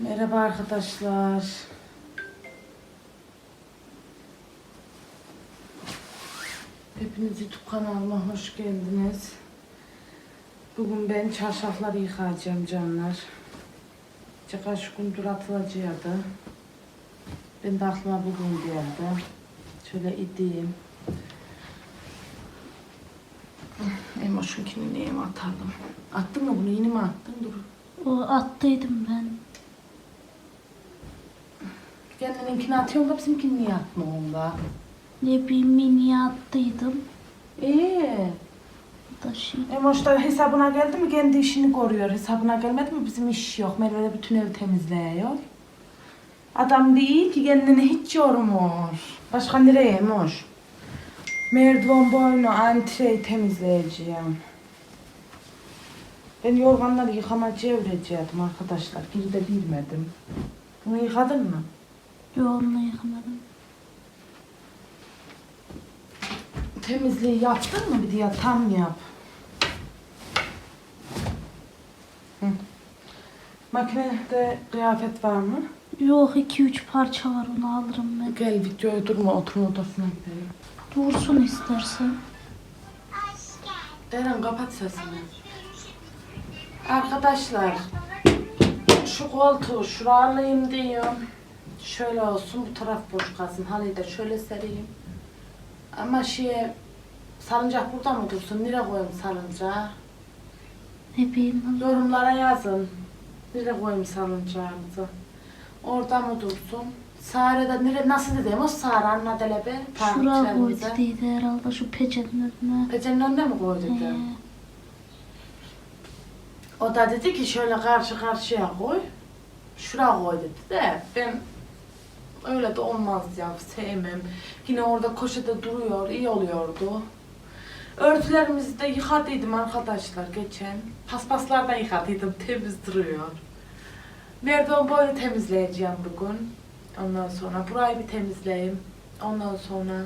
Merhaba arkadaşlar. Hepiniz YouTube kanalıma hoş geldiniz. Bugün ben çarşafları yıkayacağım canlar. Birkaç gündür atılacaktı. Ben de aklıma bugün geldi. Şöyle ideyim. Emoşunkini neye mi atalım? Attın mı bunu? Yeni mi attın? Dur. O attıydım ben. Kendininkini atıyorum da bizimkini niye atma onda? Ne bir mini attıydım. Ee, Bu da şey. Emoş da hesabına geldi mi kendi işini koruyor. Hesabına gelmedi mi bizim iş yok. Merve de bütün evi temizliyor. Adam değil ki kendini hiç yormuyor. Başka nereye Emoş? Merdiven boyunu antreyi temizleyeceğim. Ben yorganları yıkama çevireceğim arkadaşlar. Geri de bilmedim. Bunu yıkadın mı? Yoğunluğu yıkamadım. Temizliği yaptın mı bir diye tam yap. Hı. Makinede kıyafet var mı? Yok iki üç parça var onu alırım ben. Gel videoya durma oturma odasına gidelim. Dursun istersen. Deren kapat sesini. Arkadaşlar şu koltuğu şuraya alayım diyorum. Şöyle olsun bu taraf boş kalsın. Halıyı da şöyle sereyim. Ama şey salıncak burada mı dursun? Nereye koyayım salıncağı? Ne bileyim ben. Yorumlara yazın. Nereye koyayım salıncağımızı? Orada mı dursun? Sare'de nere nasıl dedim o Sare anla dele be. Şuraya koy dediydi herhalde şu pecenin önüne. Pecenin önüne mi koy dedi? He. O da dedi ki şöyle karşı karşıya koy. Şuraya koy dedi de ben öyle de olmaz ya sevmem. Yine orada koşede duruyor iyi oluyordu. Örtülerimizi de yıkadıydım arkadaşlar geçen. Paspaslardan yıkadıydım temiz duruyor. Merdiven boyu temizleyeceğim bugün. Ondan sonra burayı bir temizleyeyim. Ondan sonra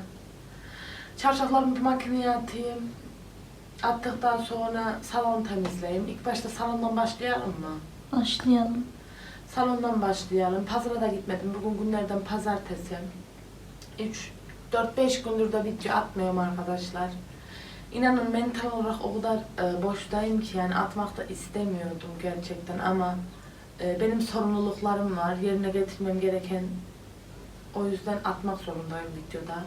çarşaflarımı bir makineye atayım. Attıktan sonra salon temizleyeyim. İlk başta salondan başlayalım mı? Başlayalım. Salondan başlayalım. Pazara da gitmedim. Bugün günlerden pazartesi. 3 4-5 gündür de video atmıyorum arkadaşlar. İnanın mental olarak o kadar e, boştayım ki yani atmak da istemiyordum gerçekten ama e, benim sorumluluklarım var. Yerine getirmem gereken o yüzden atmak zorundayım videoda.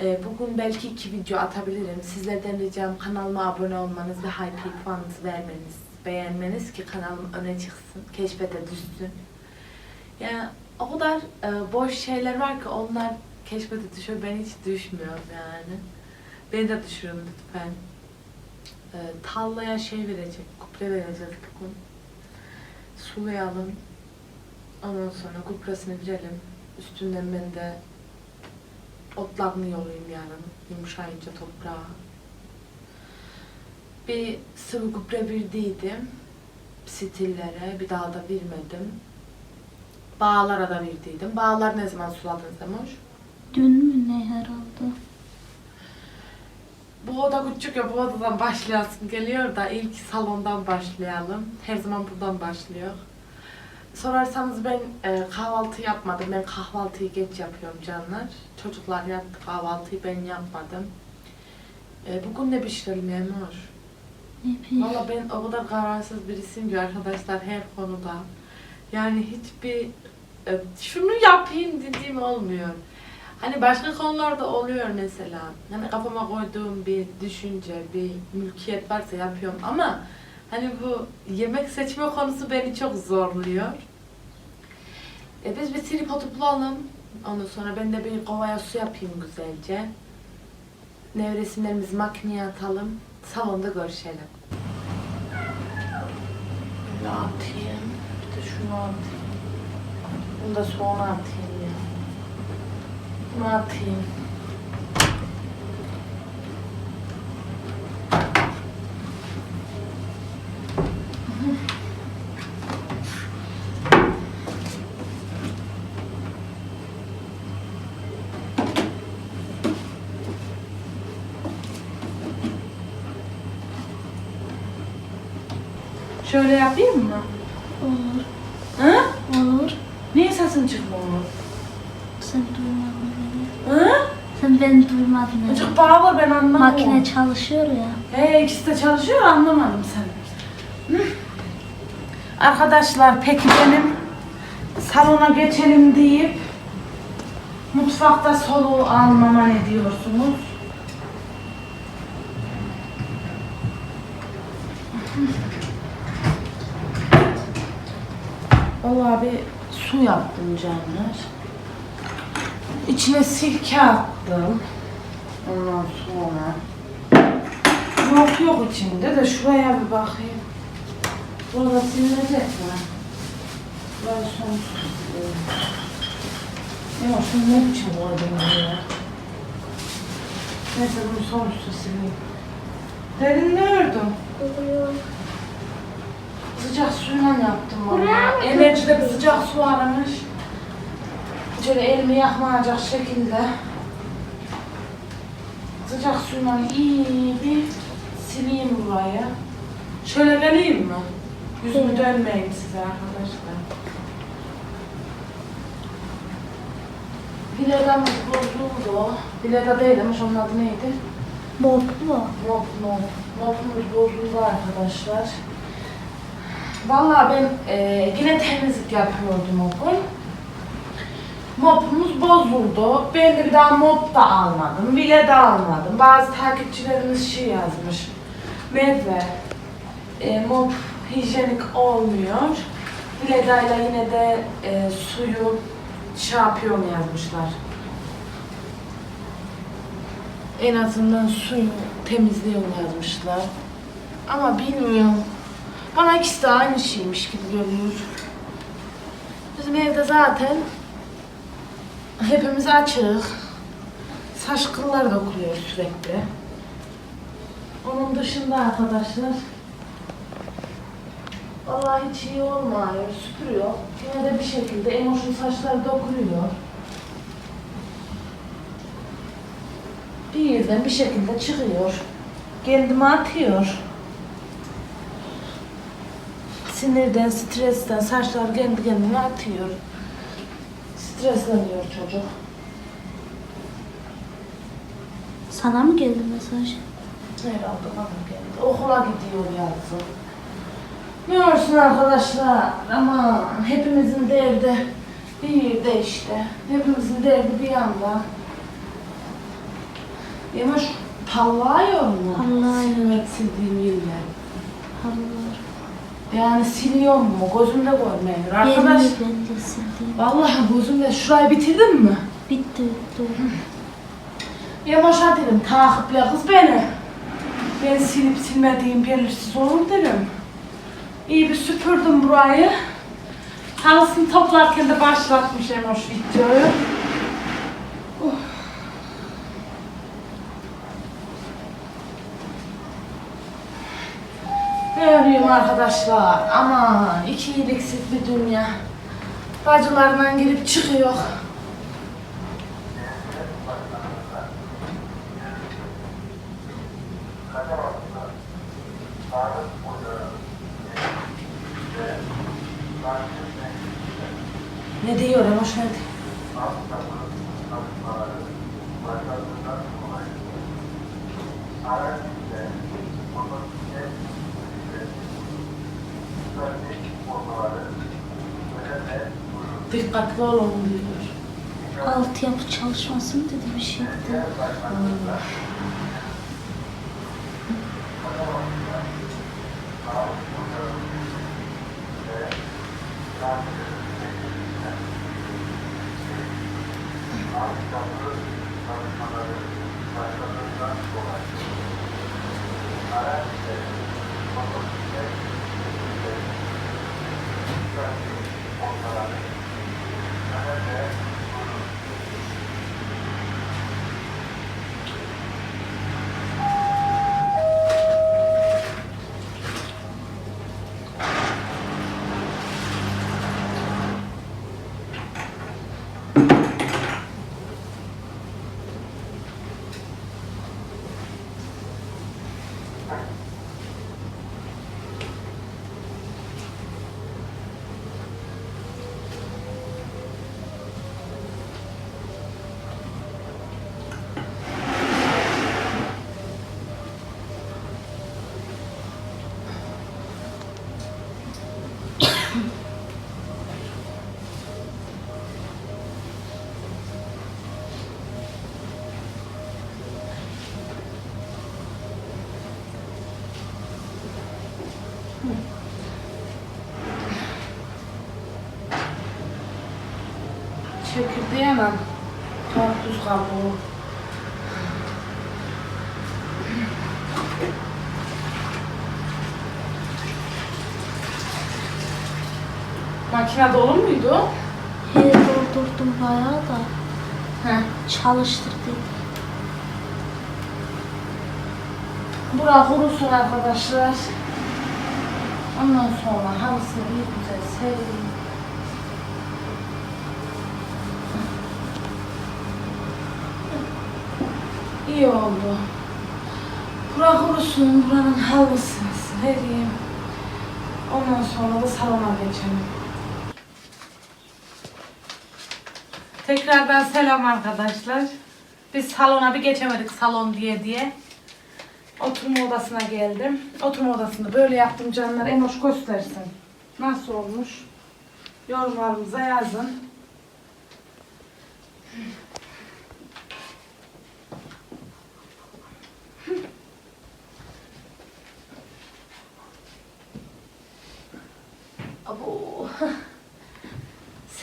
E, bugün belki iki video atabilirim. Sizlerden ricam kanalıma abone olmanız ve hype puanınızı vermeniz, beğenmeniz ki kanalım öne çıksın, keşfete düşsün. Yani o kadar e, boş şeyler var ki onlar keşfete düşüyor. Ben hiç düşmüyorum yani. Beni de düşürün lütfen. E, tallaya şey verecek, kupre vereceğiz bugün. Sulayalım. Ondan sonra kupresini verelim. Üstünden ben de otlarını yolayım yarın. Yumuşayınca toprağa. Bir sıvı gübre verdiydim. Stillere. Bir daha da vermedim. Bağlara da verdiydim. Bağlar ne zaman suladınız Demoş? Dün mü ne herhalde? Bu oda küçük ya bu odadan başlayasın geliyor da ilk salondan başlayalım. Her zaman buradan başlıyor. Sorarsanız ben e, kahvaltı yapmadım. Ben kahvaltıyı geç yapıyorum canlar. Çocuklar yaptı kahvaltıyı ben yapmadım. E, bugün ne pişirelim Emor? Valla ben o kadar kararsız birisiyim ki arkadaşlar her konuda. Yani hiçbir e, şunu yapayım dediğim olmuyor. Hani başka konularda oluyor mesela. Hani kafama koyduğum bir düşünce, bir mülkiyet varsa yapıyorum ama hani bu yemek seçme konusu beni çok zorluyor. E biz bir tripodu bulalım. Ondan sonra ben de bir kovaya su yapayım güzelce. Nevresimlerimizi makineye atalım. Salonda görüşelim. Böyle atayım. Bir de şunu atayım. Bunu da sonra atayım ya. Bunu atayım. Şöyle yapayım mı? Olur. Hı? sesin çıkmıyor? Sen duymadın beni. Hı? Sen beni duymadın beni. Çok bağır ben anlamadım. Makine çalışıyor ya. He ikisi de çalışıyor anlamadım seni. Hı? Arkadaşlar peki benim salona geçelim deyip mutfakta soluğu almama ne diyorsunuz? Vallahi bir su yaptım canlar. İçine sirke attım. Ondan sonra Yok yok içinde de şuraya bir bakayım. Burada silinecek mi? Böyle sonsuz. Ya şunu ne biçim koydum buraya? Neyse bunu sonsuz sileyim. Derin ne ördüm? Sıcak suyla yaptım valla. Enerjide bir sıcak su aramış. Şöyle elimi yakmayacak şekilde sıcak suyla iyi bir sileyim burayı. Şöyle geleyim mi? Yüzümü Evet. dönmeyeyim size arkadaşlar. Biledamız bozuldu. Bileda değilmiş, onun adı neydi? Moplu. Mop mop. Mopumuz bozuldu arkadaşlar. Vallahi ben e, yine temizlik yapıyordum o gün. Mopumuz bozuldu. Ben de bir daha mop da almadım. Bile de almadım. Bazı takipçilerimiz şey yazmış. Merve, e, mop hijyenik olmuyor. Bileda'yla yine de e, suyu şey yapıyorum yazmışlar. En azından suyu temizliyorum yazmışlar. Ama bilmiyorum. Bana ikisi de aynı şeymiş gibi geliyor. Bizim evde zaten hepimiz açık. Saç kıllar dökülüyor sürekli. Onun dışında arkadaşlar Vallahi hiç iyi olmuyor, süpürüyor. Yine de bir şekilde emoşun saçları dökülüyor. Bir yerden bir şekilde çıkıyor. Kendime atıyor. Sinirden, stresten saçlar kendi kendine atıyor. Stresleniyor çocuk. Sana mı geldi mesaj? Herhalde bana geldi. Okula gidiyor yazın. Ne olsun arkadaşlar ama hepimizin derdi bir yerde işte. Hepimizin derdi bir yanda. Yavaş pallıyor mu? Pallıyor. Silmek sildiğim yerler. Yani siliyor mu? Gözümde görmüyor. Arkadaş Yerini ben de sildim. vallahi gözümde şurayı bitirdin mi? Bitti. Doğru. Yavaşa dedim takiple kız beni. Ben silip silmediğim belirsiz olur dedim. İyi bir süpürdüm burayı. Halısını toplarken de başlatmış Emoş videoyu. Uh. Arıyorum arkadaşlar? Ama iki iyiliksiz bir dünya. Bacılarından girip çıkıyor. Ne diyor Emoş dikkatli olun diyor. Altı yapı çalışması mı dedi bir şey dedi. Thank you. Okay. Hemen. Karpuz kabuğu. Makine dolu muydu? He doldurdum bayağı da. Heh. Çalıştırdım. Bura kurusun arkadaşlar. Ondan sonra halısını bir güzel sereyim. İyi oldu. Bura kurusun, buranın halısını sereyim. Ondan sonra da salona geçelim. Tekrardan selam arkadaşlar. Biz salona bir geçemedik salon diye diye. Oturma odasına geldim. Oturma odasını böyle yaptım canlar. En hoş göstersin. Nasıl olmuş? Yorumlarımıza yazın.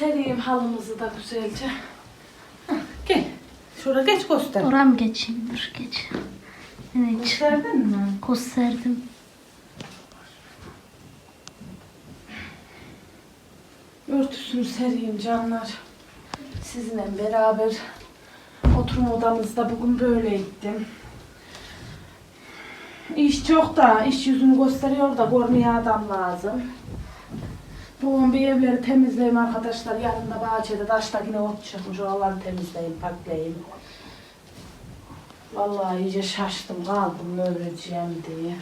Sereyim halımızı da güzelce. Heh, Gel. Şuraya geç göster. Oram geçeyim dur geç. Evet. Gösterdin mi? Gösterdim. Örtüsünü sereyim canlar. Sizinle beraber oturma odamızda bugün böyle gittim. İş çok da, iş yüzünü gösteriyor da görmeye adam lazım. Bugün bir evleri temizleyeyim arkadaşlar. Yarın da bahçede taşta yine ot çıkmış. Oraları temizleyeyim, paklayayım. Vallahi iyice şaştım kaldım ne öreceğim diye.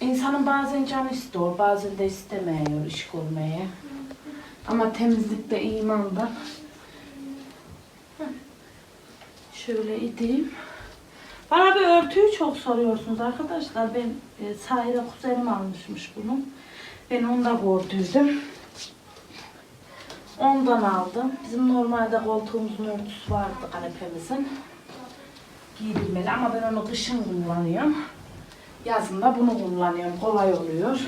İnsanın bazen canı istiyor, bazen de istemiyor iş görmeye. Ama temizlikte imandan. Heh. Şöyle ideyim. Bana bir örtüyü çok soruyorsunuz arkadaşlar. Ben e, sahile kuzenim almışmış bunu. Ben onda gördüydüm. Ondan aldım. Bizim normalde koltuğumuzun örtüsü vardı kanepemizin. Giyilmeli ama ben onu kışın kullanıyorum. Yazın da bunu kullanıyorum. Kolay oluyor.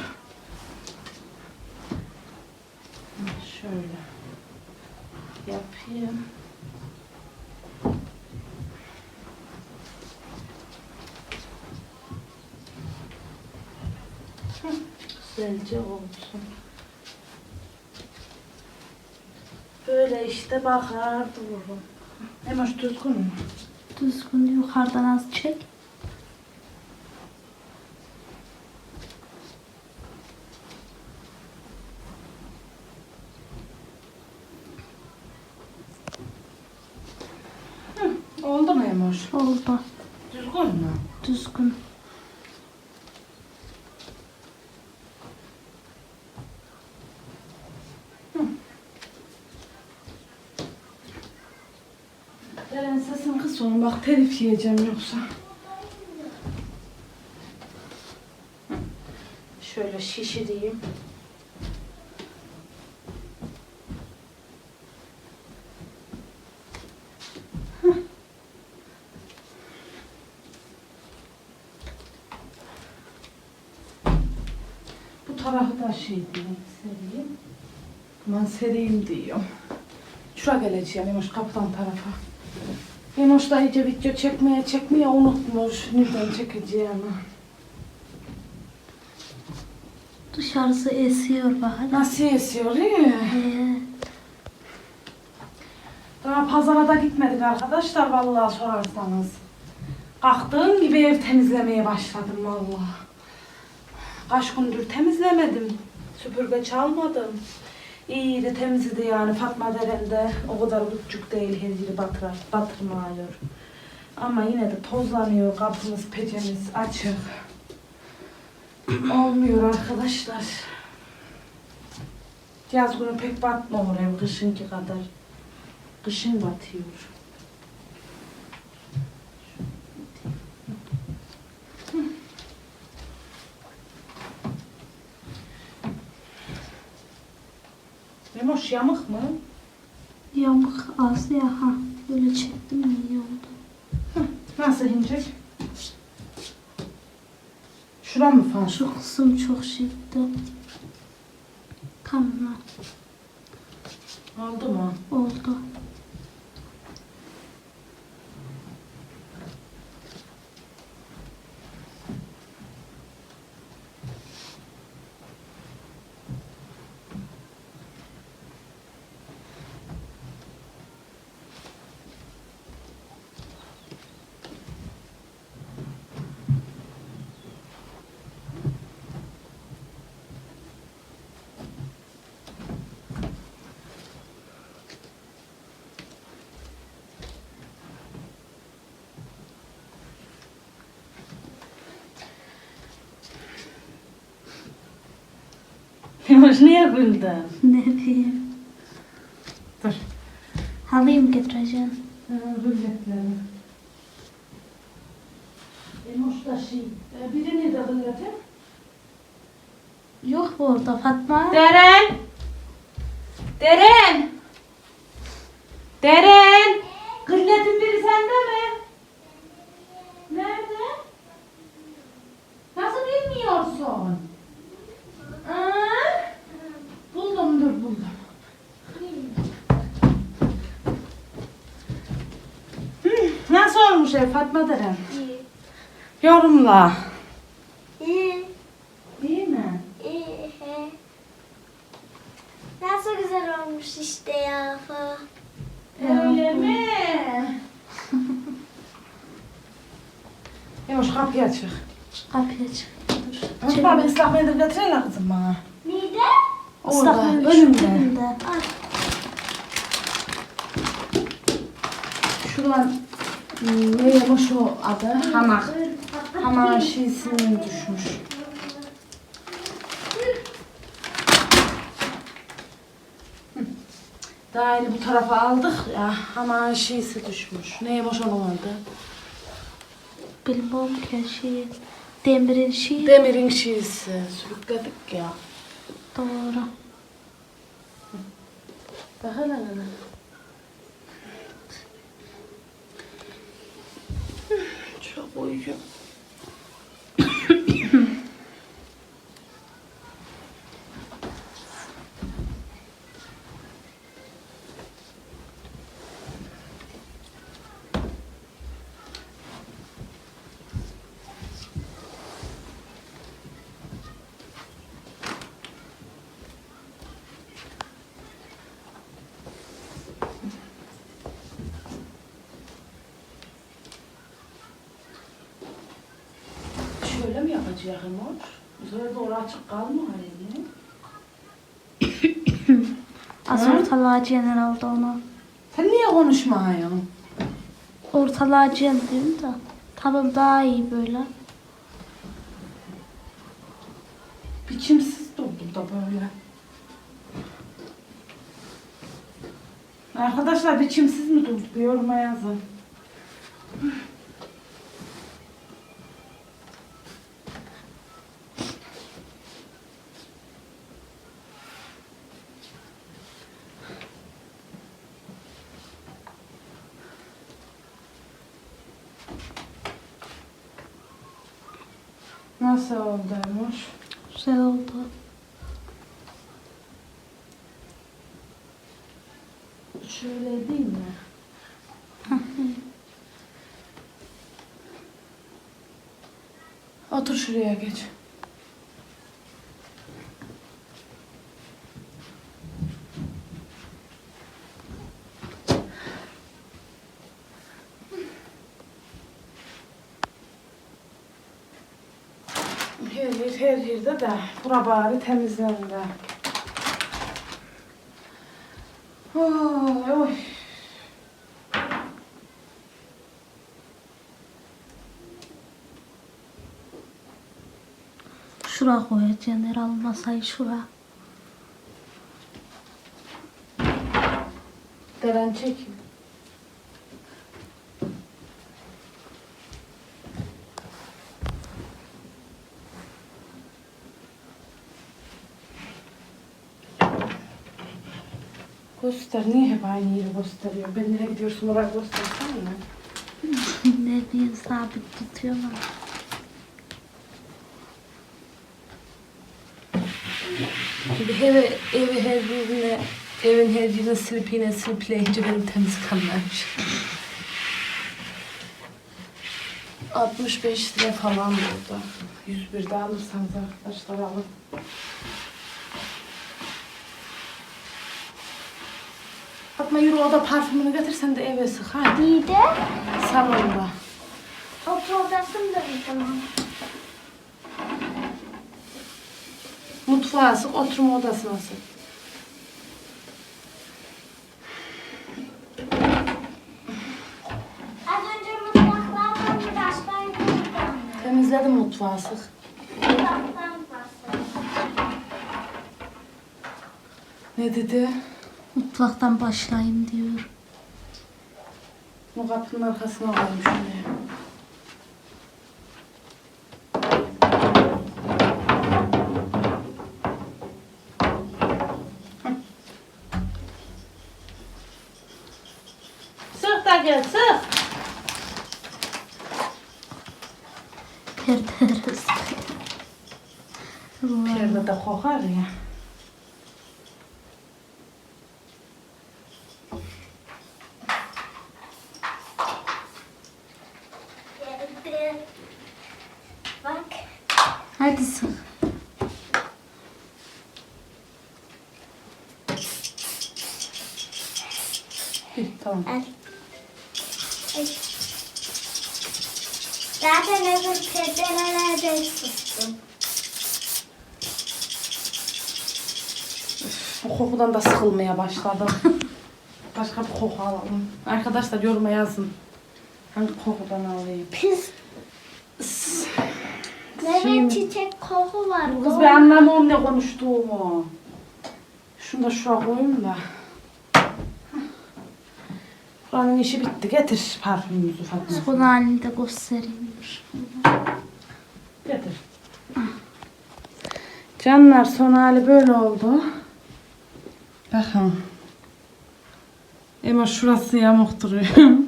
Şöyle yapayım. Hı, Güzelce olsun. Böyle işte bakar dururum. Hemen düzgün mü? Düzgün yukarıdan az çek. Oldu mu Emoş? Oldu. Düzgün mü? Düzgün. Deren olun bak telif yiyeceğim yoksa. Şöyle şişireyim. Tarafı da şey diyeyim, sereyim. Ben sereyim diyorum. Şura geleceğim Emoş kapıdan tarafa. Emoş da iyice video çekmeye çekmeye unutmuş. Nereden çekeceğimi. Dışarısı esiyor bak. Nasıl esiyor. Daha pazara da gitmedik arkadaşlar vallahi sorarsanız. Kalktığım gibi ev temizlemeye başladım vallahi. Kaç gündür temizlemedim. Süpürge çalmadım. İyiydi temizdi yani Fatma Deren'de o kadar küçük değil her yeri batırar, batırmıyor. Ama yine de tozlanıyor kapımız pecemiz açık. Olmuyor arkadaşlar. Yaz günü pek batmıyor ev kışınki kadar. Kışın batıyor. Memoş yamık mı? Yamuk az ya ha. Böyle çektim mi iyi oldu. Nasıl inecek? Şura mı falan? Şu kısım çok şiddetli. Tamam. Oldu mu? Oldu. Yavaş niye güldün? Ne bileyim. Dur. Halıyı getireceğim? Gülletlerim. Emoş da şey. e, Birini de gülletim. Yok bu orada Fatma. Deren! Deren! Deren! Gülletin biri sende mi? Nerede? Nasıl bilmiyorsun? Aa, buldum dur buldum. Hı, Ev Fatma Deren? İyi. Yorumla. İyi. İyi mi? İyi. Nasıl güzel olmuş işte ya. Öyle mi? Yavaş kapıyı açık. Kapıya çık. Dur. Unutma ben ıslak mendil getirelim kızım bana. Neydi? Orada, önümde. Ay. Şuradan neymiş o adı? Hamak. Hamak şişinin düşmüş. Hı. Daha yeni bu tarafa aldık ya. Hamak şişi düşmüş. Neye boş olamadı? Bilmem ki şey. Demirin şeyi. Demirin şişi. Sürükledik ya. Doğru. Bak hele hele. Çok mi yapacağız Emor? Üzeri doğru açık kalma halini. Az Hı? ortalayacaksın herhalde onu. Sen niye konuşmuyorsun? Ortalayacaksın diyorum da. Tamam daha iyi böyle. Biçimsiz durdu da böyle. Arkadaşlar biçimsiz mi durdu? Bir yoruma yazın. Nasıl oldu Emoş? Güzel oldu. Şöyle değil mi? Otur şuraya geç. Her yerde de bura bari temizlendi. Oy oy. Şura koyacaksın herhalde masayı şura. Deren çek. Göster. Niye hep aynı yeri gösteriyor? Ben nereye gidiyorsun oraya göstersene. ne diyeyim sabit tutuyorlar. Şimdi evi, evi her birine Evin her yerini silip yine silipleyince benim temiz kalmamış. 65 lira falan burada. 101'de alırsanız arkadaşlar alın. Yürü o da parfümünü getirsen de eve sık hadi. İyi de Salonda. otur odasını da bir zaman. Mutfağa sık, oturma odasına sık. Az önce mutfaklardan bir aşağıydı. Temizledim mutfağı sık. Mutfaktan. Ne dedi? Mutfaktan başlayayım diyor. O kapının arkasına koymuş oraya. Sık da gel sık. Sıkıyor. Allah. Perde de kokar ya. Bak. Hadi sık. Bir, tamam. Al. Ay. Zaten öbür perdelerde sustum. Bu kokudan da sıkılmaya başladım. Başka bir koku alalım. Arkadaşlar yoruma yazın. Hangi kokudan alayım? Pis. Evet çiçek koku var. Kız ben anlamıyorum ne konuştuğumu. Şunu da şuraya koyayım da. Buranın işi bitti. Getir parfümümüzü Fatma. Son halini de göstereyim. Getir. Canlar son hali böyle oldu. Bakın. Ama şurası yamuk duruyor.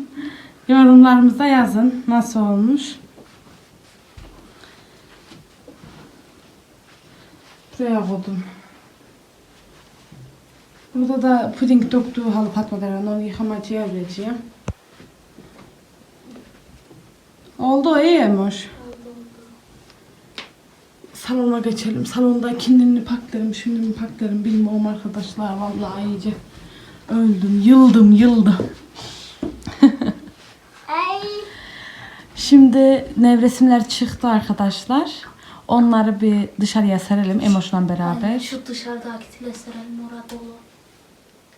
Yorumlarımıza yazın nasıl olmuş. Buraya koydum. Burada da puding döktüğü halı patmadan onu yıkamacıya vereceğim. Oldu iyiymiş. Salona geçelim. Salonda mi paklarım, şimdi mi paklarım bilmiyorum arkadaşlar. Vallahi iyice öldüm, yıldım, yıldım. Ay. Şimdi nevresimler çıktı arkadaşlar. Onları bir dışarıya serelim Emoş'la beraber. Şu dışarıdaki tileserelim orada.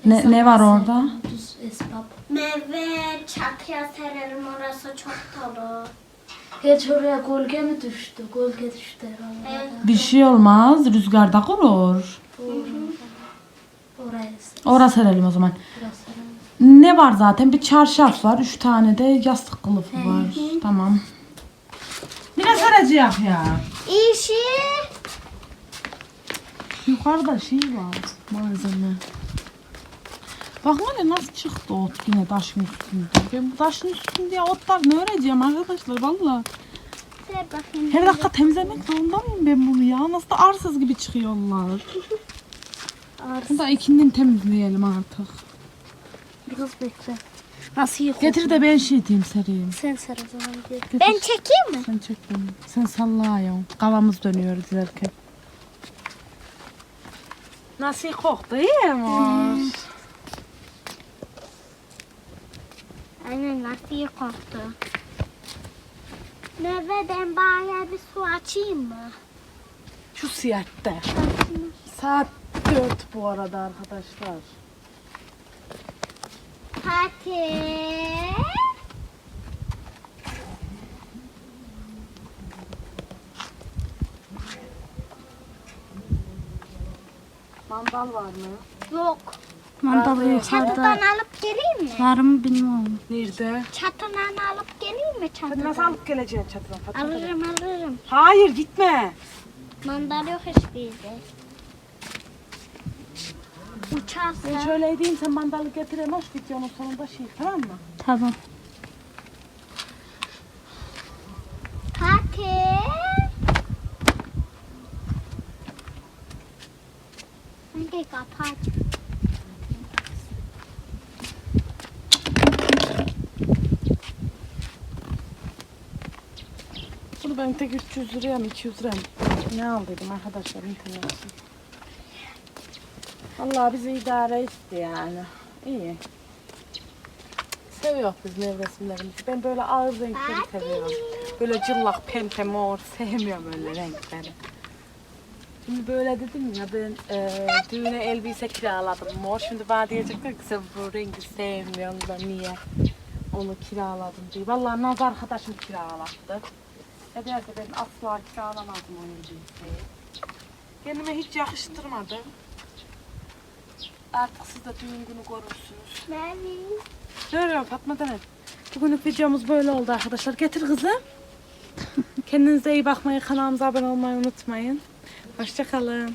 Ne, ne var orada? Düz esbab. Meyve çatıya serelim orası çok dolu. Geç oraya gölge mi düştü? Gölge düştü herhalde. Evet. Bir şey olmaz. Rüzgarda kurur. Doğru. Orası serelim o zaman. burası. Ne var zaten? Bir çarşaf var. Üç tane de yastık kılıfı var. Tamam. Yine saracak ya. İşi. Yukarıda şey var. Malzeme. Bak hele nasıl çıktı ot yine taşın üstünde. Ben bu taşın üstünde otlar ne öreceğim arkadaşlar valla. Her dakika temizlemek zorunda mıyım ben bunu ya? Nasıl da arsız gibi çıkıyorlar. Bunu da ikinden temizleyelim artık. Biraz bekle. Nasıl yıkıyor? Getir de ben şey diyeyim sereyim. Sen ser o zaman. Getir. Ben çekeyim mi? Sen çek beni. Sen salla ya. Kavamız dönüyor izlerken. Nasıl koktu iyi mi? Aynen nasıl koktu. Meyve ben bana bir su açayım mı? Şu siyatte. Saat 4 bu arada arkadaşlar. Fatih. Mandal var mı? Yok. Mandalı Çatıdan yukarıda. alıp geleyim mi? Var mı bilmiyorum. Nerede? Çatıdan alıp geleyim mi Hadi nasıl çatıdan? alıp geleceksin çatıdan? Fatma? Alırım alırım. Hayır gitme. Mandal yok. Ben Uçarsa. Ben şöyle edeyim sen mandalı getireyim hoş git onun sonunda şey tamam mı? Tamam. Fatih. Hadi kapat. Bunu ben tek 300 liraya mı 200 liraya mı ne aldıydım arkadaşlar internetten. Vallahi bizi idare etti yani. İyi. Seviyor biz nevresimlerimizi. Ben böyle ağır renkleri seviyorum. Böyle cıllak, pembe, mor sevmiyorum öyle renkleri. Şimdi böyle dedim ya ben e, düğüne elbise kiraladım mor. Şimdi bana diyecekler ki sen bu rengi sevmiyorsun da niye onu kiraladım diye. Vallahi Naz arkadaşım kiralattı. Ne derse ben asla kiralamazdım o elbiseyi. Kendime hiç yakıştırmadım. Artık siz de düğün günü görürsünüz. Mavi. Ne arıyorsun Fatma Demet? Bugünlük videomuz böyle oldu arkadaşlar. Getir kızım. Kendinize iyi bakmayı, kanalımıza abone olmayı unutmayın. Hoşçakalın.